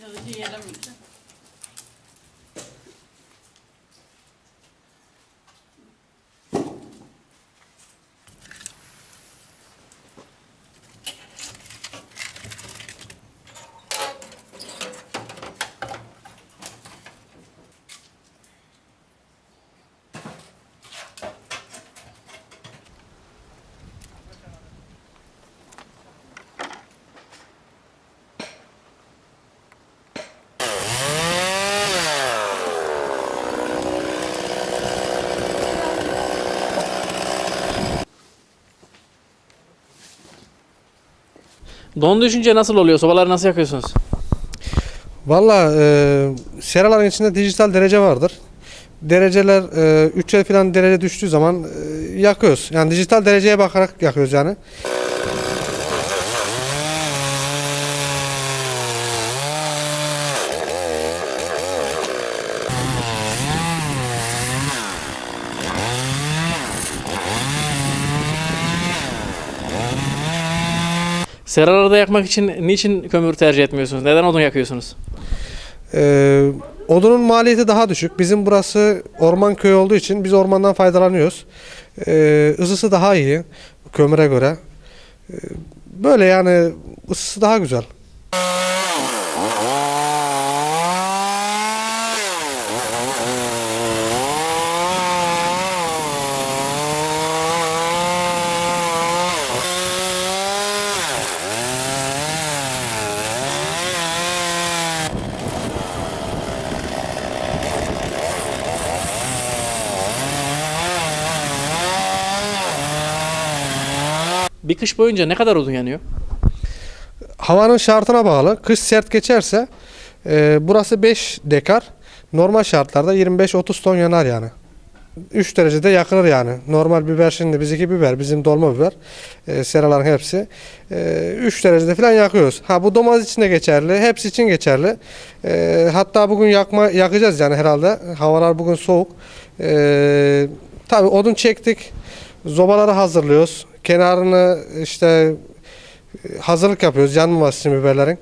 Ja, ger jag micken. Don düşünce nasıl oluyor? Sobaları nasıl yakıyorsunuz? Valla e, seraların içinde dijital derece vardır. Dereceler e, 3'e falan derece düştüğü zaman e, yakıyoruz. Yani dijital dereceye bakarak yakıyoruz yani. Seralarda yakmak için niçin kömür tercih etmiyorsunuz? Neden odun yakıyorsunuz? E, odunun maliyeti daha düşük. Bizim burası orman köyü olduğu için biz ormandan faydalanıyoruz. E, ısısı daha iyi kömüre göre. E, böyle yani ısısı daha güzel. Bir kış boyunca ne kadar odun yanıyor? Havanın şartına bağlı. Kış sert geçerse e, burası 5 dekar. Normal şartlarda 25-30 ton yanar yani. 3 derecede yakılır yani. Normal biber şimdi bizimki biber, bizim dolma biber. E, seraların hepsi. 3 derecede falan yakıyoruz. Ha bu domates için de geçerli. Hepsi için geçerli. E, hatta bugün yakma yakacağız yani herhalde. Havalar bugün soğuk. E, tabii odun çektik. Zobaları hazırlıyoruz. Kenarını işte hazırlık yapıyoruz yanmaması için biberlerin.